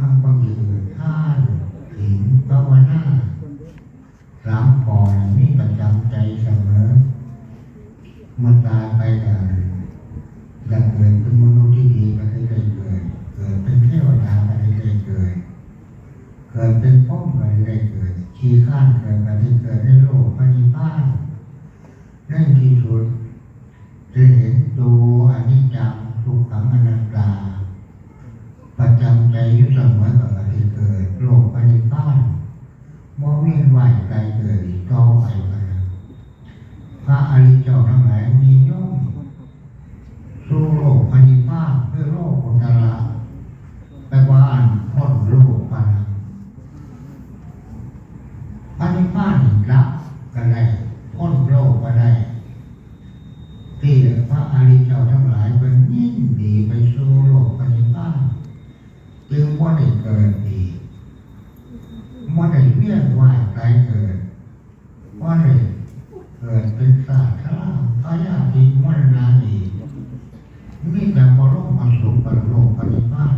ทำความยืนท่านถึงภาวนาสามปอนนี่ประจำใจเสมอเมื่อตายไปแล้วอยากเกิดเป็นมนุษย์ที่ดีก็ได้เกิดเกิดเป็นเทวดาก็ได้เกิดเกิดเป็นพ่อก็ได้เกิดขี้ข้านเกิดก็ได้เกิดในโลกปณิพพานในที่สุดจะเห็นตัวอนิจจังทุกขังอนัตตา ประจำใจอยุเสมอกับการเกิดโลกปณิพพานมอ เวียนว่ายใจเกิดต่อไปกันนะพระอริยเจ้าทั้งหลายมีย่อมสู้โลกปณิภานเพื่อโลกอุตตระแปลว่าอันพ้นโลกปานะปณิพพานนี่รับ เรียกว่าใจเกิดว่าเรเกิดเป็นศาสตร์ข้าพยาธิวัฒนาดีนี่แต่พอโลกมันสูงปรโลกปริภาณ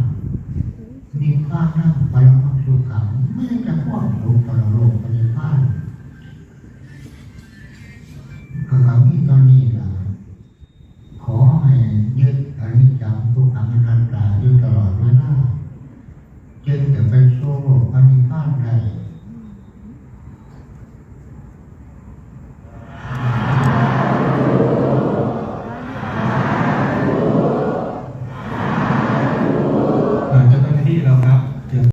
มีพาคนั่งปรมังสุขังไม่ได้จะพ้นสูงปรโลกปริภาณกรรมีตอนนี้นะขอให้ยึดอนิจจังทุกขังอนัตตาอยู่ตลอดเวลาจึงจะไปโซ่ปริภาณได้